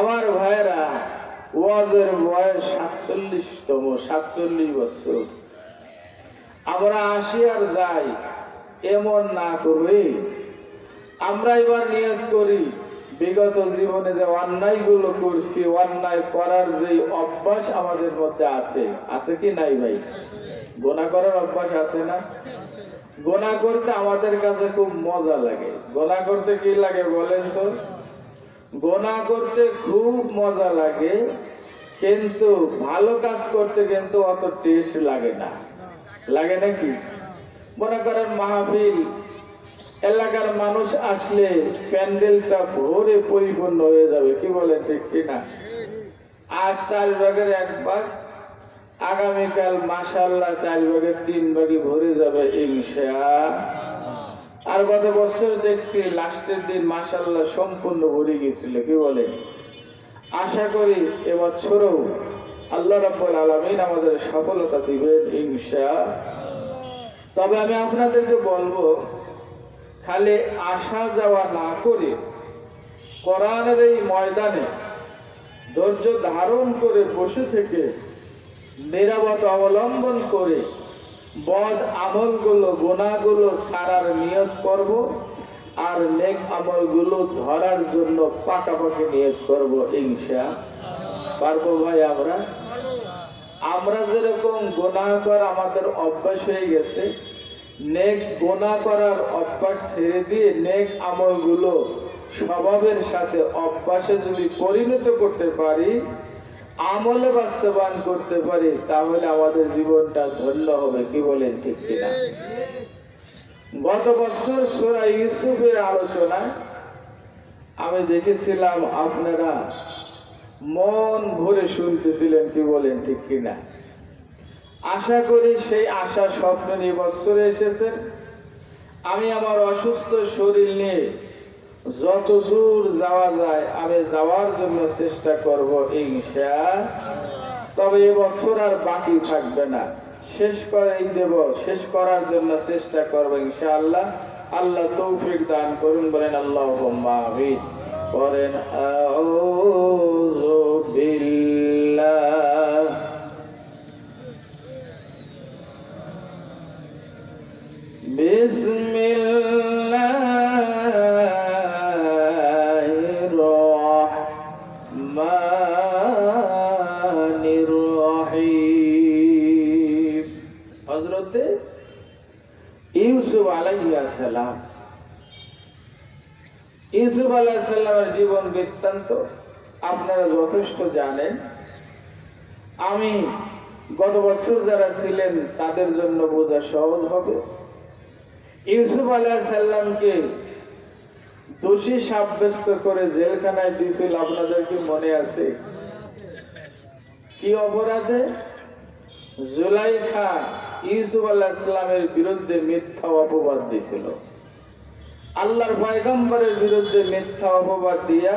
আমার ভাইয়েরা, ওয়াজের বয়স সাতচল্লিশতম, সাতচল্লিশ বছর। আমরা আসি আর যাই, এমন না করে। আমরা এবার নিয়ত করি। বিগত জীবনে যে অন্যায়গুলো করছি, অন্যায় করার যে অভ্যাস আমাদের মধ্যে আছে আছে কি নাই ভাই? গোনা করার অভ্যাস আছে না? গোনা করতে আমাদের কাছে খুব মজা লাগে। গোনা করতে কি লাগে বলেন তো? গোনা করতে খুব মজা লাগে, কিন্তু ভালো কাজ করতে কিন্তু অত টেস্ট লাগে না। লাগে নাকি? মনে করেন মাহফিল, এলাকার মানুষ আসলে প্যান্ডেলটা ভরে পরিপূর্ণ হয়ে যাবে, কি বলেন ঠিক কিনা? আজ চার ভাগের এক ভাগ, আগামীকাল মাসাল্লাহ চার ভাগের তিন ভাগে ভরে যাবে ইনশা। আর গত বছর দেখছি লাস্টের দিন মাসাল্লাহ সম্পূর্ণ ভরে গেছিল, কি বলে? আশা করি এবছরও আল্লাহ রাব্বুল আলামিন আমাদের সফলতা দিবেন ইনশা তবে আমি আপনাদেরকে বলব, খালি আসা যাওয়া না করে কোরআনের এই ময়দানে ধৈর্য ধারণ করে বসে থেকে নিরাপদ অবলম্বন করে বদ আমলগুলো গুণাগুলো সারার নিয়ত করব আর নেক আমলগুলো ধরার জন্য পাকাপাকি নিয়োগ করব ইনশা। পারব ভাই আমরা? আমরা যেরকম গোনা করা আমাদের অভ্যাস হয়ে গেছে, নেক গোনা করার অভ্যাস ছেড়ে দিয়ে নেক আমলগুলো স্বভাবের সাথে অভ্যাসে যদি পরিণত করতে পারি আমলে বাস্তবায়ন করতে পারি, তাহলে আমাদের জীবনটা ধন্য হবে, কি বলেন ঠিক কিনা? গত বছর সোরা ইউসুফের আলোচনায় আমি দেখেছিলাম আপনারা মন ভরে শুনতেছিলেন, কি বলেন ঠিক কিনা? আশা করি সেই আশা স্বপ্ন নিয়ে বছরে এসেছেন আমি আমার অসুস্থ শরীর নিয়ে যত দূর যাওয়া যায়, আমি যাওয়ার জন্য চেষ্টা করব ইনশা তবে এবছর আর বাকি থাকবে না। শেষ করেই দেব, শেষ করার জন্য চেষ্টা করব ইনশাআল্লাহ। আল্লাহ আল্লাহ তৌফিক দান করুন, বলেন আল্লাহ আমিন। করেন আউযু হযরত ইউসুফ আলাইহিস সালাম ইউসুফ আলাইহিস জীবন বৃত্তান্ত, আপনারা যথেষ্ট জানেন। আমি গত বছর যারা ছিলেন, তাদের জন্য বোঝা সহজ হবে। ইউসুফ আলাহিসাল্লামকে দোষী সাব্যস্ত করে জেলখানায় দিয়েছিল আপনাদের কি মনে আছে? কি অপরাধে? জুলাই জুলাইখা ইউসুফ আলাহিসাল্লামের বিরুদ্ধে মিথ্যা অপবাদ দিয়েছিল। আল্লাহর পয়গম্বরের বিরুদ্ধে মিথ্যা অপবাদ দিয়া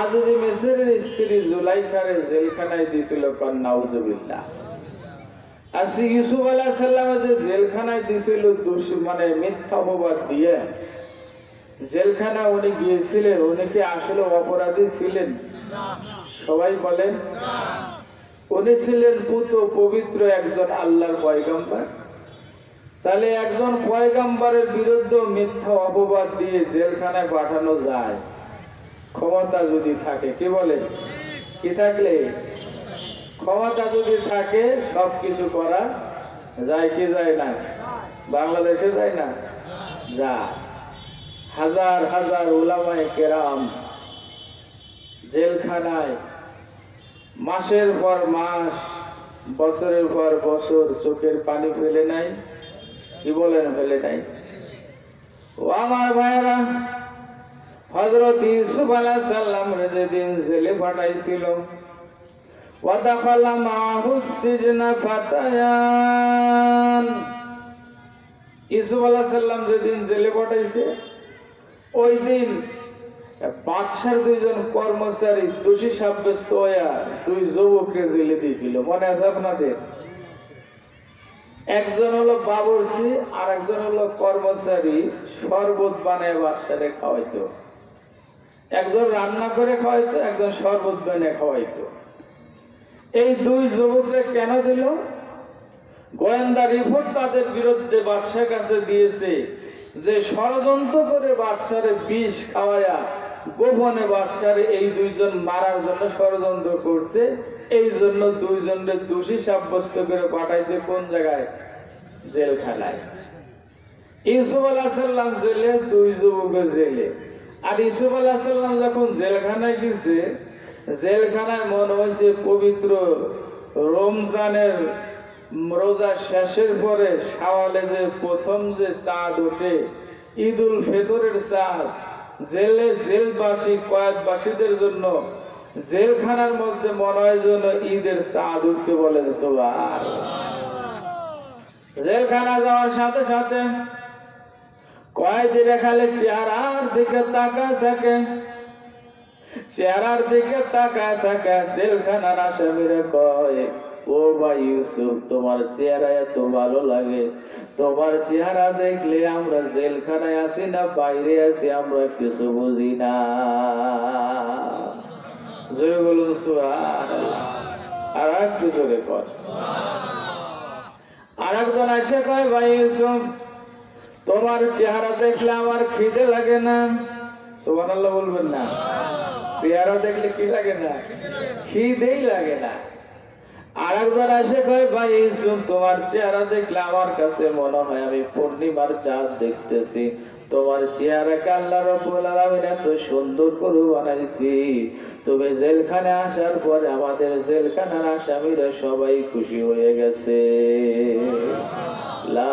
আজদি মেসেরের স্ত্রী জুলাইখারে জেলখানায় দিয়েছিল কন্যাউজবিল্লাহ আর শ্রী ইউসুফ আলাহ সাল্লামে যে জেলখানায় দিয়েছিল মানে মিথ্যা অপবাদ দিয়ে জেলখানা উনি গিয়েছিলেন, উনি কি আসলে অপরাধী ছিলেন? সবাই বলেন উনি ছিলেন পুত পবিত্র একজন আল্লাহর পয়গম্বর। তাহলে একজন পয়গম্বরের বিরুদ্ধে মিথ্যা অপবাদ দিয়ে জেলখানায় পাঠানো যায়। ক্ষমতা যদি থাকে, কি বলে? কি থাকলে? ক্ষমতা যদি থাকে সব কিছু করা যায় কি যায় না? বাংলাদেশে যায় না? যা হাজার হাজার উলামায় কেরাম জেলখানায় মাসের পর মাস, বছরের পর বছর চোখের পানি ফেলে নাই, কি বলেন ফেলে নাই? ও আমার ভাইরা হজরত ইউসুফ আলাহ সাল্লাম যেদিন জেলে ফাটাইছিল ওয়াদাখালা মাহু সিজনা ফাতায়ান। ইউসুফ আলাহ সাল্লাম যেদিন জেলে ফাটাইছে ওই দিন বাদশার দুইজন কর্মচারী দোষী সাব্যস্ত হইয়া দুই যুবককে জেলে দিয়েছিল। মনে আছে আপনাদের? একজন হলো বাবরসি আর একজন হলো কর্মচারী, শরবত বানায় বাদশারে খাওয়াইতো। একজন রান্না করে খাওয়াইতো, একজন শরবত বেনে খাওয়াইতো। এই দুই যুবকরে কেন দিল? গোয়েন্দা রিপোর্ট তাদের বিরুদ্ধে বাদশার কাছে দিয়েছে যে ষড়যন্ত্র করে বাদশারে বিষ খাওয়ায়া গোপনে বাদশারে এই দুইজন মারার জন্য ষড়যন্ত্র করছে, এই জন্য দুইজনের দোষী সাব্যস্ত করে পাঠাইছে কোন জায়গায়? জেলখানায়। ইউসুফ আলাহ সাল্লাম জেলে, দুই যুবকে জেলে। আর ইউসুফ আলাহ সাল্লাম যখন জেলখানায় গেছে, জেলখানায় মনে হয়েছে পবিত্র রমজানের রোজা শেষের পরে সাওয়ালে যে প্রথম যে চাঁদ ওঠে ঈদ উল ফেতরের চাঁদ জেলে জেলবাসী, কয়েকবাসীদের জন্য জেলখানার মধ্যে মনে হয় ঈদের চাঁদ উঠছে বলেন সোবার জেলখানা যাওয়ার সাথে সাথে কয়েদিরা খালি চেহারার দিকে তাকায় থাকে, চেহারার দিকে তাকায় থাকে, জেলখানার আসামিরা কয় ও ভাই ইউসুফ, তোমার চেহারা এত ভালো লাগে। তোমার চেহারা দেখলে আমরা জেলখানায় আছি না, বাইরে আছি আমরা কিছু বুঝি না। জোরে বলুন আর একটু জোরে কর আর একজন এসে কয় ভাই ইউসুফ, তোমার চেহারা দেখলে আমার খিদে লাগে না? তোমার আল্লাহ বলবেন না। চেহারা দেখলে কি লাগে না? খিদেই লাগে না। এসে কয়, ভাই ইউসুফ তোমার চেহারা দেখলে আমার কাছে মনে হয় আমি পূর্ণিমার চাঁদ দেখতেছি। তোমার এত সুন্দর করে বানাইছি? তুমি জেলখানে আসার পরে আমাদের জেলখানার আসামিরা সবাই খুশি হয়ে গেছে। লা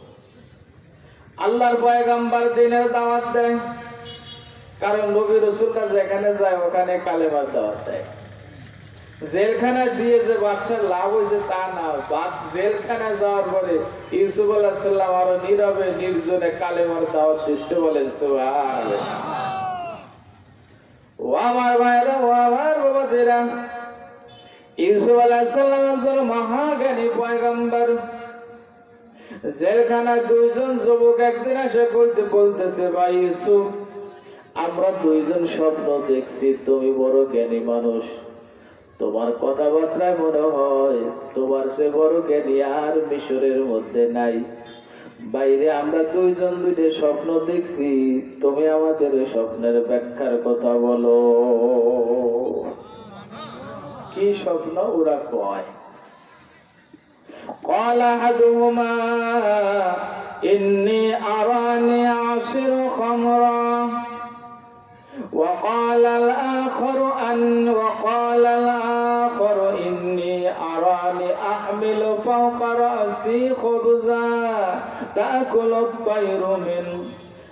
আল্লাহর পয়গাম্বার দিনের দাওয়াত দেয় কারণ নবী রসুলরা যেখানে যায়, ওখানে কালেমার দাওয়াত দেয় জেলখানা দিয়ে যে বাদশার লাভ হয়েছে তা না, বাদ জেলখানা যাওয়ার পরে ইউসুফ আল্লাহ সাল্লাম আরও নীরবে, নির্জনে কালেমার দাওয়াত দিচ্ছে। ও আমার ভাইরা ও আমার বাবাদেরা ইউসুফ আলাহ সাল্লাম মহাজ্ঞানী পয়গম্বর জেলখানায় দুইজন যুবক একদিন এসে বলতে বলতেছে, ভাই ইউসুফ, আমরা দুইজন স্বপ্ন দেখছি, তুমি বড় জ্ঞানী মানুষ। তোমার কথাবার্তায় মনে হয় তোমার সে বড় জ্ঞানী আর মিশরের মধ্যে নাই। বাইরে আমরা দুইজন দুইটা স্বপ্ন দেখছি, তুমি আমাদের স্বপ্নের ব্যাখ্যার কথা বলো। কি স্বপ্ন? ওরা কয় قال أحدهما إني أراني أعصر خمرا. وقال الآخر أن وقال الآخر إني أراني أحمل فوق رأسي خبزا تأكل الطير منه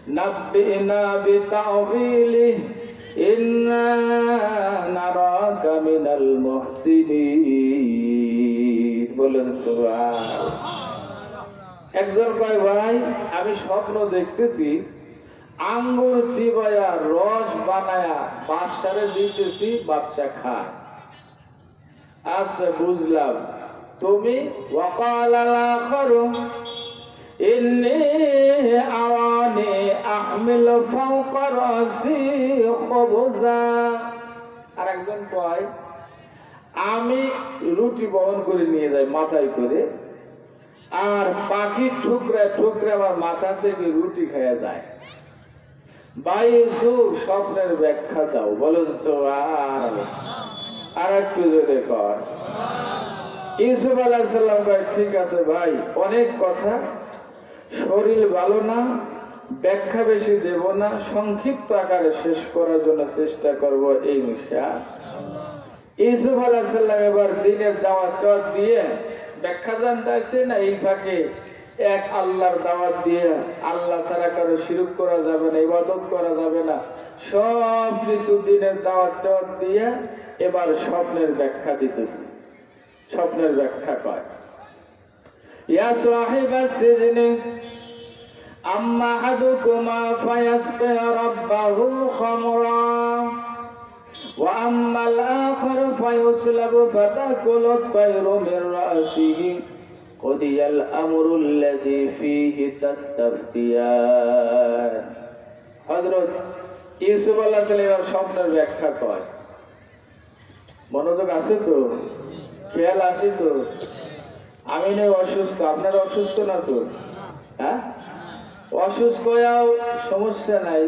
نبئنا بتأويله. إنا نراك من المحسنين. বলেন একজন কয়, ভাই, আমি স্বপ্ন দেখতেছি, আঙ্গুর চিবায়া, রস বানায়া, বাদশারে দিতেছি বাদশা খায়। আচ্ছা বুঝলাম। তুমি আওয়ানি আহমিল ফাওকা রাসি খবজা। আর একজন কয় আমি রুটি বহন করে নিয়ে যাই মাথায় করে, আর পাখি ঠুকরায় ঠুকরে আমার মাথা থেকে রুটি খাওয়া যায়। বাইসু স্বপ্নের ব্যাখ্যা দাও, বলেন আর একটু জোরে কর। ইউসুফ সাল্লাম কয় ঠিক আছে ভাই, অনেক কথা। শরীর ভালো না, ব্যাখ্যা বেশি দেব না, সংক্ষিপ্ত আকারে শেষ করার জন্য চেষ্টা করব এই মিশা ইউসুফ আলাহাল্লাম এবার দিনের দাওয়াত টাওয়াত দিয়ে ব্যাখ্যা জানতে আসছে না এই ফাঁকে? এক আল্লাহর দাওয়াত দিয়ে আল্লাহ ছাড়া কারও শিরুপ করা যাবে না, ইবাদত করা যাবে না। সব কিছু দিনের দাওয়াত টাওয়াত দিয়ে এবার স্বপ্নের ব্যাখ্যা দিতেছে। স্বপ্নের ব্যাখ্যা কয়। ইয়া সাহিবা কুমা আম্মা রব্বাহু ফায়াসকা وأما الآخر فيسلب فتأكل الطير من رأسه قضي الأمر الذي فيه تستفتيان হজরত ইউসুফ আল্লাহ সাল্লামের স্বপ্নের ব্যাখ্যা কয় মনোযোগ আছে তো খেয়াল আছে তো আমি নয় অসুস্থ আপনারা অসুস্থ না তো হ্যাঁ অসুস্থ হয়েও সমস্যা নাই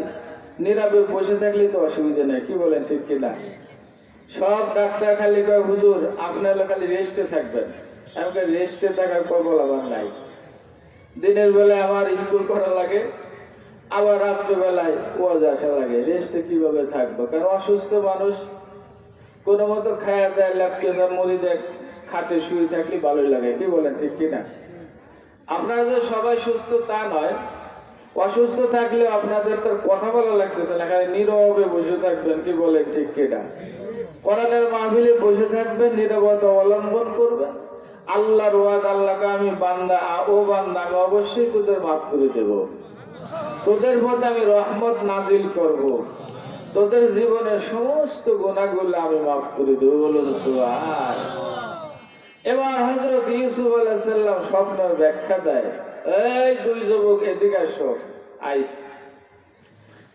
নীরবে বসে থাকলে তো অসুবিধা নেই, কি বলেন ঠিক কিনা? সব ডাক্তার খালি কয়, হুজুর, আপনারা খালি রেস্টে থাকবেন। আমাকে রেস্টে থাকার কবল আমার নাই। দিনের বেলায় আমার স্কুল করা লাগে, আবার রাত্রেবেলায় ওয়াজ আসা লাগে। রেস্টে কীভাবে থাকব? কারণ অসুস্থ মানুষ কোনো মতো খায়া দেয় লাগতে মরি দেখ খাটে শুয়ে থাকলে ভালোই লাগে, কি বলেন ঠিক কিনা? আপনারা যে সবাই সুস্থ তা নয় অসুস্থ থাকলে আপনাদের তো কথা বলা লাগতেছে না, খালি নীরবে বসে থাকবেন, কি বলেন ঠিক কিনা? কোরআনের মাহফিলে বসে থাকবেন, নীরবতা অবলম্বন করবেন। আল্লাহর ওয়াদ, আল্লাহকে আমি বান্দা, ও বান্দা, আমি অবশ্যই তোদের মাফ করে দেব। তোদের মধ্যে আমি রহমত নাজিল করব। তোদের জীবনের সমস্ত গুণাগুলো আমি মাফ করে দেবো, বলুন সুবহান এবার হজরত ইউসুফ আলাইসাল্লাম স্বপ্নের ব্যাখ্যা দেয়। এই দুই যুবক এদিকে আসো। আইস।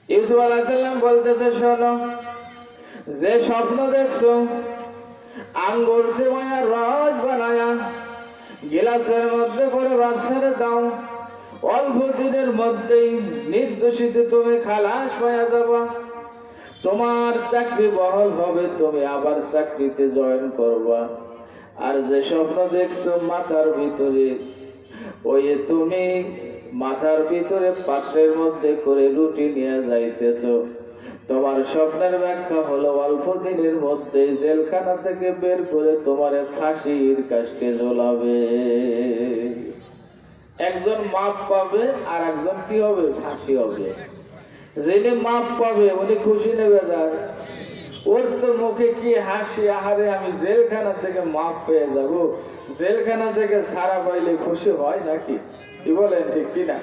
ইউসুফ আলাইসাল্লাম বলতেছে, শোনো, যে স্বপ্ন দেখছ, আঙ্গুর সে মায়া রস বানায়া, গিলাসের মধ্যে করে বাসারে দাও। অল্প দিনের মধ্যেই নির্দোষিত তুমি খালাস পাইয়া যাবা। তোমার চাকরি বহল হবে, তুমি আবার চাকরিতে জয়েন করবা। আর যে স্বপ্ন দেখছ, মাথার ভিতরে ওই তুমি মাথার ভিতরে পাত্রের মধ্যে করে রুটি নিয়ে যাইতেছো। তোমার স্বপ্নের ব্যাখ্যা হলো, অল্প দিনের মধ্যে জেলখানা থেকে বের করে তোমার ফাঁসির কাছে ঝোলাবে। একজন মাপ পাবে আর একজন কি হবে? ফাঁসি হবে। যিনি মাপ পাবে, উনি খুশি নেবে যার ওর তো মুখে কি হাসি? আহারে আমি জেলখানা থেকে মাপ পেয়ে যাব। জেলখানা থেকে সারা পাইলে খুশি হয় নাকি? কি বলেন ঠিক কিনা?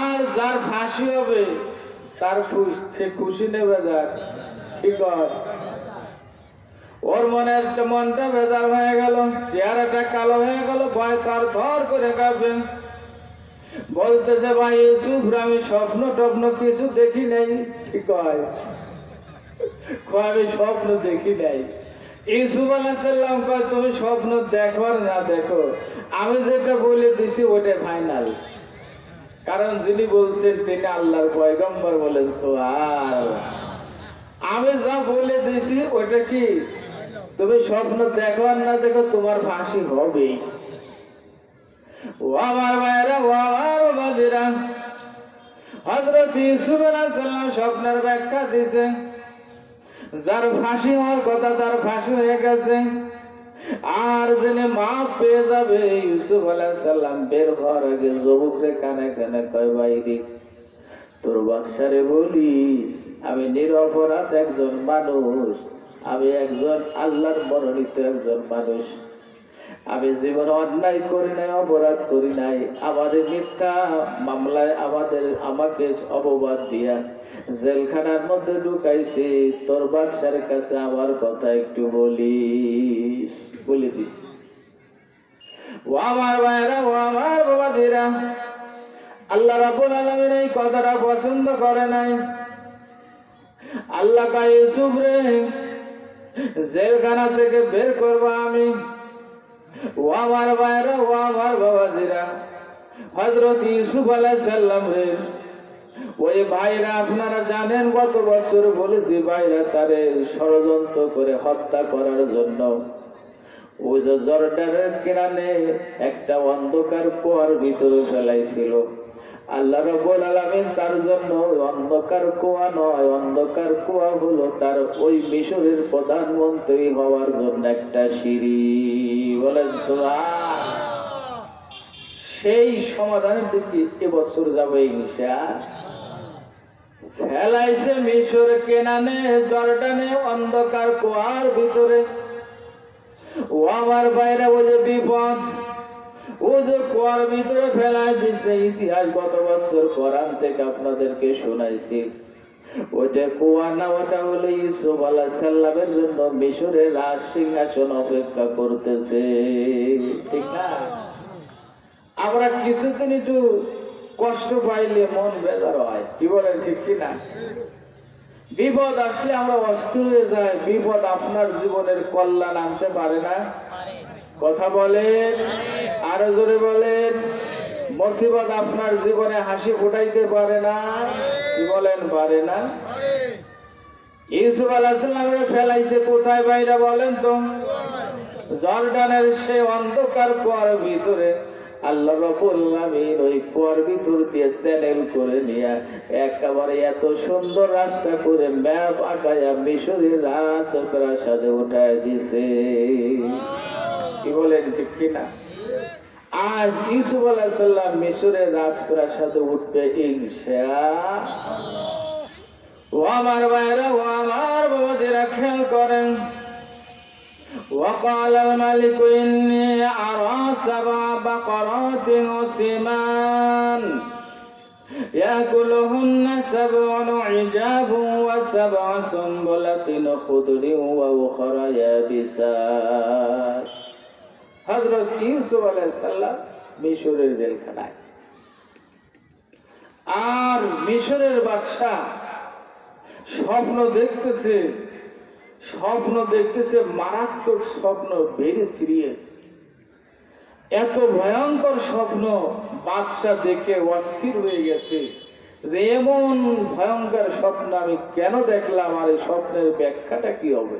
আর যার ফাঁসি হবে তার সে খুশি নেবে যার। কি কর? ওর মনের তো মনটা বেজার হয়ে গেল চেহারাটা কালো হয়ে গেল ভয় তার ধর করে কাঁপেন বলতেছে ভাই ইউসুফ আমি স্বপ্ন টপ্ন কিছু দেখি নাই। কি কয়, আমি স্বপ্ন দেখি নাই। ইউসুফ আলাহিসাল্লাম কয়, তুমি স্বপ্ন দেখো আর না দেখো? আমি যেটা বলে দিছি ওটাই ফাইনাল কারণ যিনি বলছেন, তিনি আল্লাহর পয়গম্বর বলেন সোহার আমি যা বলে দিছি ওটা কি? তুমি স্বপ্ন দেখো আর না দেখো, তোমার ফাঁসি হবেই ও আমার মায়েরা ও আমার বাজিরা হজরত ইউসুফ আলাইসাল্লাম স্বপ্নের ব্যাখ্যা দিছে যার ফাঁসি হওয়ার কথা তার ফাঁসি হয়ে গেছে। আর জেনে মাপ পেয়ে যাবে, ইউসুফ আলাইসাল্লাম বের হওয়ার আগে জবুকরে কানে কানে কয় বাইরে তোর বাচ্চারে বলিস, আমি নিরপরাধ একজন মানুষ, আমি একজন আল্লাহর মনোনীত একজন মানুষ। আমি জীবনে অন্যায় করি নাই, অপরাধ করি নাই। আমাদের মিথ্যা মামলায় আমাদের, আমাকে অপবাদ দিয়া জেলখানার মধ্যে ঢুকাইছে। তোর বাদশার কাছে আমার কথা একটু বলি বলে দিস। আল্লাহ এই কথাটা পছন্দ করে নাই। আল্লাহ রে, জেলখানা থেকে বের করব আমি। হজরত ইউসুফ আলাইসাল্লাম রে। ওই ভাইরা আপনারা জানেন গত বছর বলেছি ভাইরা তারে ষড়যন্ত্র করে হত্যা করার জন্য। ওই যে জর্ডানের কিনানে একটা অন্ধকার কুয়ার ভিতরে ফেলাইছিল। আল্লাহ রব্বুল আলামিন তার জন্য ওই অন্ধকার কুয়া নয়, অন্ধকার কুয়া হলো তার ওই মিশরের প্রধানমন্ত্রী হওয়ার জন্য একটা সিঁড়ি। বলেন। সেই সমাধানের দিকে এবছর যাবে ইনশা ফেলাইছে মিশর কেনানে, জর্ডানে, অন্ধকার কুয়ার ভিতরে। ও আমার বাইরে ও যে বিপদ। ও যে কুয়ার ভিতরে ফেলাই দিছে। ইতিহাস গত বছর কোরআন থেকে আপনাদেরকে শোনাইছি। আমরা কিছুদিন একটু কষ্ট পাইলে মন বেজার হয়। কি বলেন, ঠিক কিনা বিপদ আসলে আমরা অস্থির হয়ে যাই। বিপদ আপনার জীবনের কল্যাণ আনতে পারে না। কথা বলেন, আরও জোরে বলেন। মুসিবত আপনার জীবনে হাসি ফুটাইতে পারে না, কি বলেন পারে না? ইউসুফ আলাহিসাল্লামের ফেলাইছে কোথায় বাইরে বলেন তো? জর্ডানের সে অন্ধকার কুয়ার ভিতরে আল্লাহ রবুল আমিন ওই কুয়ার ভিতর দিয়ে চ্যানেল করে নিয়ে একেবারে এত সুন্দর রাস্তা করে ম্যাপ আঁকায়া মিশরের রাজ প্রাসাদে উঠায় দিছে। কি বলেন ঠিক কিনা আজ ইউসুফ আলাহ সাল্লাম মিশরের রাজপ্রাসাদে উঠবে ইনশা ও আমার ভাইরা ও আমার বাবাজিরা খেয়াল করেন وقال الملك إني أرى سبع بقرات وسمان يأكلهن سبع عجاب وسبع سنبلة خضر وأخر يابسات হজরত ইউসুফ আলাইসাল্লাম মিশরের জেলখানায়। আর মিশরের বাদশাহ স্বপ্ন দেখতেছে স্বপ্ন দেখতেছে, মারাত্মক স্বপ্ন ভেরি সিরিয়াস এত ভয়ঙ্কর স্বপ্ন বাদশাহ দেখে অস্থির হয়ে গেছে যে এমন ভয়ঙ্কর স্বপ্ন আমি কেন দেখলাম আর এই স্বপ্নের ব্যাখ্যাটা কি হবে?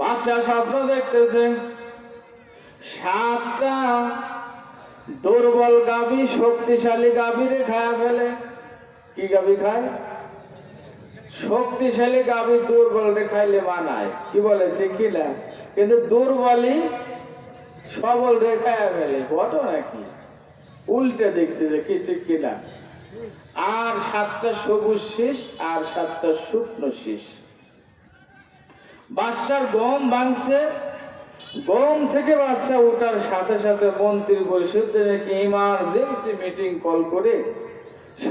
বাদশাহ স্বপ্ন দেখতেছে সাতটা দুর্বল গাভী শক্তিশালী গাভীরে খায় ফেলে। কি গাভী খায়? শক্তিশালী গাভী দুর্বল খাইলে মানায় কি বলে? ঠিক না? কিন্তু দুর্বলই সবল রেখায় ফেলে। ঘটনা কি উল্টে দেখতে যে কি, ঠিক কিনা আর সাতটা সবুজ শীষ, আর সাতটা শুকনো শীষ। বাদশার গম ভাঙছে গম থেকে বাদশা ওঠার সাথে সাথে মন্ত্রী পরিষদ নাকি ইমার্জেন্সি মিটিং কল করে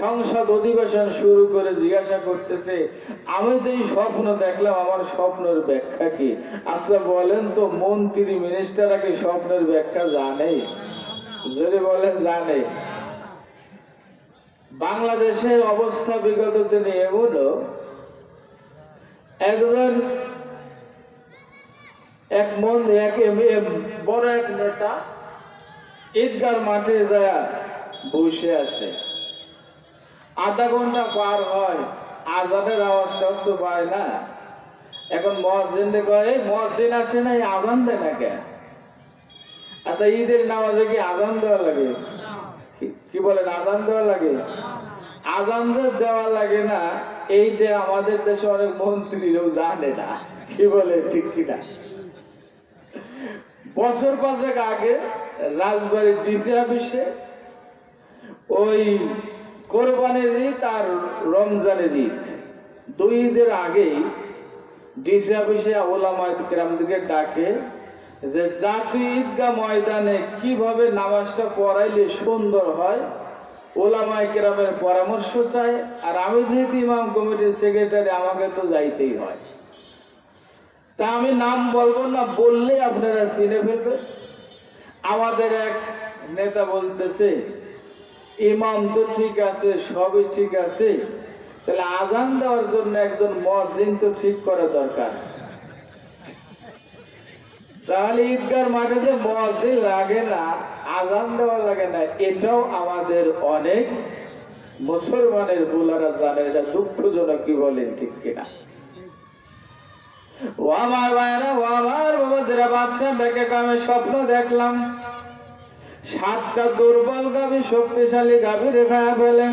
সংসদ অধিবেশন শুরু করে জিজ্ঞাসা করতেছে, আমি তো এই স্বপ্ন দেখলাম, আমার স্বপ্নের ব্যাখ্যা কি? আচ্ছা বলেন তো, মন্ত্রী মিনিস্টাররা কি স্বপ্নের ব্যাখ্যা জানে? যদি বলেন, জানে। বাংলাদেশের অবস্থা বিগত দিনে এমনও, একজন এক মন, এক বড় এক নেতা ঈদগার মাঠে যায়, বসে আছে। আধা ঘণ্টা পার হয়, আজানের আওয়াজ তো পায় না। এখন মসজিদ কয় মসজিদ আসে নাই, আজান দেয় না কেন? আচ্ছা ঈদের নামাজে কি আজান দেওয়া লাগে? কি- বলেন, আজান দেওয়া লাগে? আজান দেওয়া লাগে না, এইটা আমাদের দেশে অনেক মন্ত্রীরাও জানে না। কি বলে, ঠিক কিনা? বছর পাঁচেক আগে রাজবাড়ির ডিসি অফিসে ওই কোরবানির ঈদ আর রমজানের ঈদ। দুই ঈদের আগেই ডিসি অফিসে ওলামায় গ্রামদিকে ডাকে যে জাতীয় ঈদগাহ ময়দানে কীভাবে নামাজটা পড়াইলে সুন্দর হয়। ওলামায় কেরামের পরামর্শ চাই আর আমি যেহেতু ইমাম কমিটির সেক্রেটারি, আমাকে তো যাইতেই হয়। তা আমি নাম বলব না বললে আপনারা চিনে ফেলবেন। আমাদের এক নেতা বলতেছে, ইমাম তো ঠিক আছে, সবই ঠিক আছে, তাহলে আজান দেওয়ার জন্য একজন মসজিদ তো ঠিক করা দরকার। তাহলে ঈদগার মাঠে যে মসজিদ লাগে না, আজান দেওয়া লাগে না, এটাও আমাদের অনেক মুসলমানের বুলারা জানে, এটা দুঃখজনক কি বলেন ঠিক কিনা। স্বপ্ন দেখলাম। সাতটা দুর্বল গাভী শক্তিশালী ফেলে।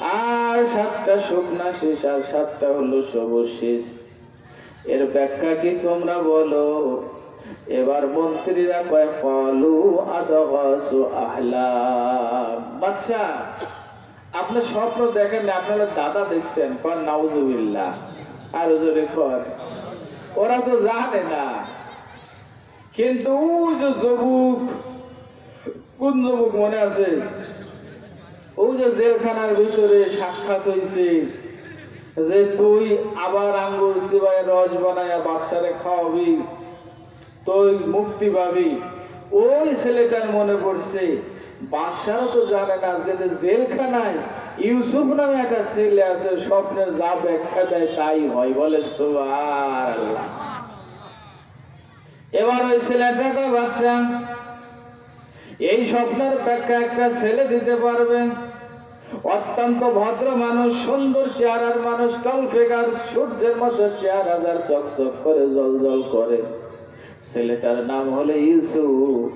আর সাতটা শুকনা শেষ, আর সাতটা হলো সবুজ শেষ। এর ব্যাখ্যা কি তোমরা বলো? এবার মন্ত্রীরা কয় কলু আদগাসু আহলা। বাচ্চা আপনি স্বপ্ন দেখেন আপনারা দাদা দেখছেন নাউজুবিল্লাহ। আর জোরে কর ওরা তো জানে না। কিন্তু ওই যে যুবক, কোন যুবক মনে আছে? ওই যে জেলখানার ভিতরে সাক্ষাৎ হয়েছে যে তুই আবার আঙ্গুর সিবাই রস বানায়া বাচ্চারে খাওয়াবি, তুই মুক্তি পাবি। ওই ছেলেটার মনে পড়ছে বাদশারা তো জানে না যে জেলখানায় ইউসুফ নামে একটা ছেলে আছে স্বপ্নের যা ব্যাখ্যা দেয় তাই হয়, বলে সুবহানাল্লাহ। এবার ওই ছেলেটাকে বাচ্চা, এই স্বপ্নের ব্যাখ্যা একটা ছেলে দিতে পারবে। অত্যন্ত ভদ্র মানুষ, সুন্দর চেহারার মানুষ, কাল ফেকার, সূর্যের মতো চেহারা যার চকচক করে জল জল করে। ছেলেটার নাম হলে ইউসুফ।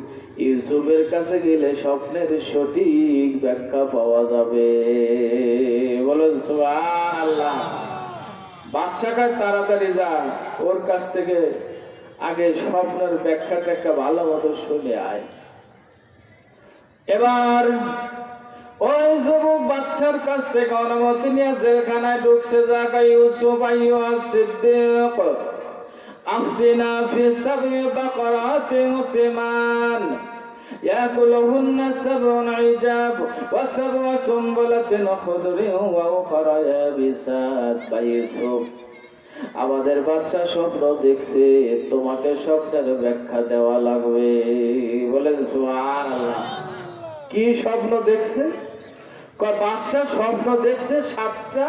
ইউসুফের কাছে গেলে স্বপ্নের সঠিক ব্যাখ্যা পাওয়া যাবে। বলেন আল্লাহ বাদশাটা তাড়াতাড়ি যা ওর কাছ থেকে আগে স্বপ্নের ব্যাখ্যা ট্যাখ্যা ভালো মতো শুনে আয়। এবার ওই যুবক বাদশার কাছ থেকে অনুমতি নিয়ে জেলখানায় ঢুকছে জায়গা ইউসুফ আইয়ু সিদ্দিক। আফদিনা ফি সাব'i বাকারাতিন সিমান يأكلهن سبع عجاب وسبع سنبلة خضر وأخرى يابسات বা ইউসুফ আমাদের বাচ্চা স্বপ্ন দেখছে তোমাকে স্বপ্নের ব্যাখ্যা দেওয়া লাগবে বলেন সুবহানাল্লাহ কি স্বপ্ন দেখছে কয় বাদশা স্বপ্ন দেখছে সাতটা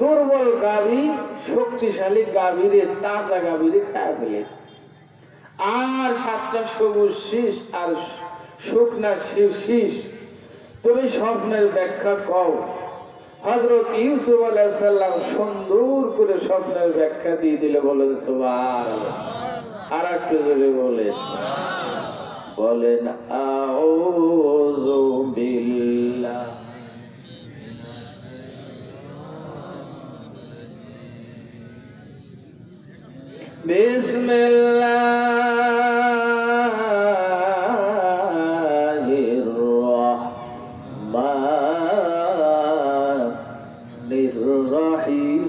দুর্বল গাভী, শক্তিশালী গাভীরে, তাজা গাভীরে খায় ফেলে। আর সাতটা সবুজ শীষ আর শুকনা শীষ শীষ, তুমি স্বপ্নের ব্যাখ্যা কও। হজরত ইউসুফ আলাইসাল্লাম সুন্দর করে স্বপ্নের ব্যাখ্যা দিয়ে দিলে, বলেন সুবাহ আর একটু জোরে বলে বলেন, আউযু বিল্লাহ বিসমিল্লাহির রহমানির রহিম।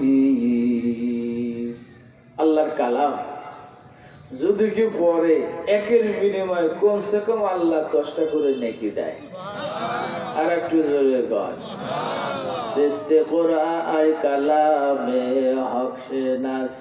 আল্লাহর কালাম। যদি কি পরে একের বিনিময়ে কমসে কম আল্লাহ দশটা করে নেকি দেয়। আর একটু জোরে কর সিস্তে কোরআ আই কালামে হক নাস